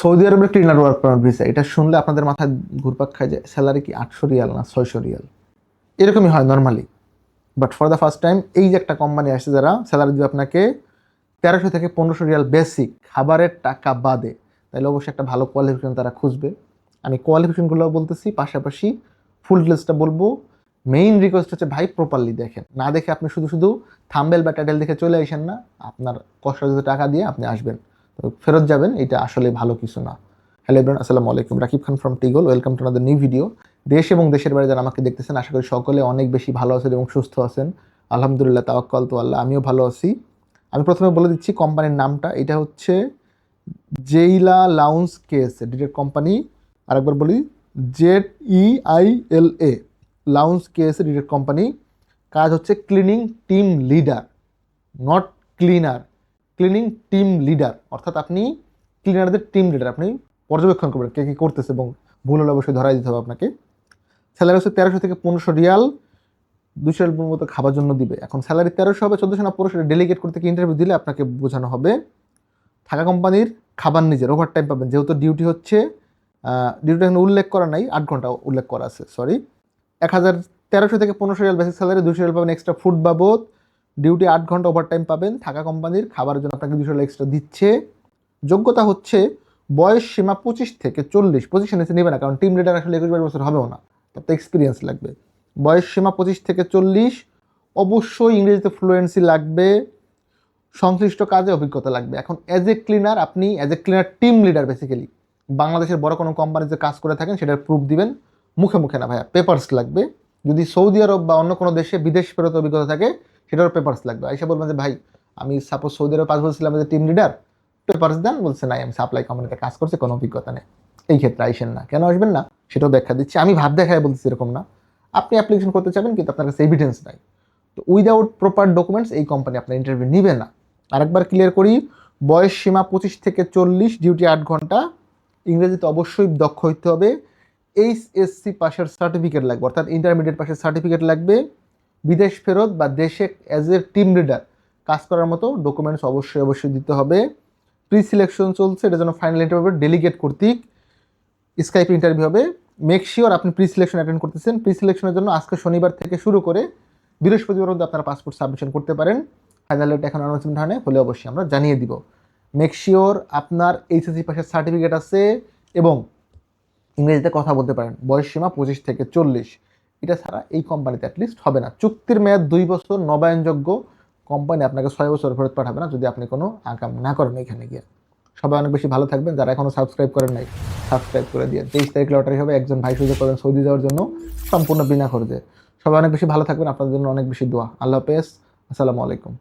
Saudi আরবের cleaner work permit visa এটা শুনলে আপনাদের মাথায় ঘুরপাক খায় যে স্যালারি কি আটশো রিয়াল না ছয়শো রিয়াল? এরকমই হয় normally but for the first time এই যে একটা কোম্পানি আসছে যারা স্যালারি দিবে আপনাকে তেরোশো থেকে পনেরোশো রিয়াল বেসিক খাবারের টাকা বাদে। তাহলে অবশ্যই একটা ভালো কোয়ালিফিকেশন তারা খুঁজবে। আমি কোয়ালিফিকেশনগুলো বলতেছি, পাশাপাশি ফুল ডিটেলসটা বলব। মেইন রিকোয়েস্ট হচ্ছে, ভাই প্রপারলি দেখেন। না দেখে আপনি শুধু শুধু থাম্বেল বা টাইটেল দেখে চলে আসেন না। আপনার কষ্ট টাকা দিয়ে আপনি আসবেন। ফেরত যাবেন, এটা আসলে ভালো কিছু না। হ্যালো এভরিওয়ান, আসসালামু আলাইকুম। Rakib Khan from টিগল welcome to another new video দেশ এবং দেশের বাইরে যারা আমাকে দেখতেছেন, আশা করি সকলে অনেক বেশি ভালো আছেন এবং সুস্থ আছেন। আলহামদুলিল্লাহ, তাওয়াক্কাল তো আল্লাহ, আমিও ভালো আছি। আমি প্রথমে বলে দিচ্ছি কোম্পানির নামটা। এটা হচ্ছে জেইলা লাউন্স কেস ডিটেড কোম্পানি আরেকবার বলি, Z E I L A lounge কেস ডিটেড কোম্পানি কাজ হচ্ছে cleaning team leader not cleaner cleaning team leader অর্থাৎ আপনি ক্লিনারদের টিম লিডার আপনি পর্যবেক্ষণ করবেন কে কী করতেছে এবং ভুল হলে অবশ্যই ধরাই দিতে হবে আপনাকে। স্যালারি হচ্ছে তেরোশো থেকে পনেরোশো রিয়াল দুশো রিয়াল মতো খাবার জন্য দিবে। এখন স্যালারি তেরোশো হবে, চোদ্দোশো না, পনেরোশো ডেলিগেট করতে ইন্টারভিউ দিলে আপনাকে বোঝানো হবে। থাকা কোম্পানির খাবার নিজের ওভার টাইম পাবেন। যেহেতু ডিউটি হচ্ছে ডিউটি এখানে উল্লেখ করা নাই, আট ঘণ্টা উল্লেখ করা আছে সরি এক হাজার তেরোশো থেকে পনেরোশো রিয়াল বেসিক স্যালারি দুশো রিয়াল পাবেন এক্সট্রা ফুড বাবদ। ডিউটি আট ঘণ্টা ওভার টাইম পাবেন, থাকা কোম্পানির খাবারের জন্য আপনাকে দুশো রিয়াল এক্সট্রা দিচ্ছে। যোগ্যতা হচ্ছে বয়স সীমা পঁচিশ থেকে চল্লিশ পঁচিশ নিচে নেবে না, কারণ টিম লিডার আসলে একুশ বাইশ বছর হবেও না। তার তো এক্সপিরিয়েন্স লাগবে। বয়স সীমা পঁচিশ থেকে চল্লিশ, অবশ্যই ইংরেজিতে ফ্লুয়েন্সি লাগবে, সংশ্লিষ্ট কাজে অভিজ্ঞতা লাগবে। এখন অ্যাজ এ ক্লিনার আপনি as a cleaner team leader basically বাংলাদেশের বড় কোনো কোম্পানিতে কাজ করে থাকেন, সেটার প্রুফ দিবেন। মুখে মুখে না ভাইয়া পেপার্স লাগবে। যদি সৌদি আরব বা অন্য কোনো দেশে বিদেশ ফেরত অভিজ্ঞতা থাকে সেটারও পেপার্স লাগবে। আইসা বলবেন যে, ভাই, আমি সাপোজ সৌদি আরবে পাঁচ বছর ছিলাম টিম লিডার পেপার্স দেন, বলছে, নাই, আমি সাপ্লাই কোম্পানিতে কাজ করছি, কোনো অভিজ্ঞতা নেই। এই ক্ষেত্রে আইসেন না। কেন আসবেন না? সেটাও ব্যাখ্যা দিচ্ছি। আমি ভাব দেখায় বলছি এরকম না। আপনি অ্যাপ্লিকেশন করতে চাবেন, কিন্তু আপনার কাছে এভিডেন্স নাই। তো উইদাউট প্রপার ডকুমেন্টস এই কোম্পানি আপনার ইন্টারভিউ নিবে না। আরেকবার ক্লিয়ার করি, বয়স সীমা পঁচিশ থেকে চল্লিশ ডিউটি আট ঘণ্টা। ইংরেজিতে অবশ্যই দক্ষ হইতে হবে। এইচ এসসি পাশের সার্টিফিকেট লাগবে, অর্থাৎ ইন্টারমিডিয়েট পাশের সার্টিফিকেট লাগবে। বিদেশ ফেরত বা দেশে অ্যাজ এ টিম লিডার কাজ করার মতো ডকুমেন্টস অবশ্যই অবশ্যই দিতে হবে। প্রি সিলেকশন চলছে, এটা যেন ফাইনাল ইন্টারভিউ ডেলিগেট কর্তৃক। স্কাইপ ইন্টারভিউ হবে। মেক শিওর আপনি প্রি সিলেকশন অ্যাটেন্ড করতেছেন। প্রি সিলেকশনের জন্য আজকে শনিবার থেকে শুরু করে বৃহস্পতিবার মধ্যে আপনারা পাসপোর্ট সাবমিশন করতে পারেন। ফাইনাল ডেট এখন অ্যানাউন্সমেন্ট হয় হলে অবশ্যই আমরা জানিয়ে দিব। মেক শিওর আপনার এইচএসসি পাশের সার্টিফিকেট আছে এবং ইংরেজিতে কথা বলতে পারেন। বয়স সীমা পঁচিশ থেকে চল্লিশ। এটা ছাড়া এই কোম্পানিতে অ্যাটলিস্ট হবে না। চুক্তির মেয়াদ দুই বছর, নবায়নযোগ্য কোম্পানি আপনাকে ছয় বছর ফেরত পাঠাবে না যদি আপনি কোনো আগাম না করেন এখানে গিয়ে। সবাই অনেক বেশি ভালো থাকবেন। যারা এখনও সাবস্ক্রাইব করেন নাই সাবস্ক্রাইব করে দিয়ে। তেইশ তারিখ লটারি হবে, একজন ভাই সুযোগ পাবেন সৌদি যাওয়ার জন্য সম্পূর্ণ বিনা খরচে। সবাই অনেক বেশি ভালো থাকবেন। আপনাদের জন্য অনেক বেশি দোয়া। আল্লাহ হাফেজ। আসসালামু আলাইকুম।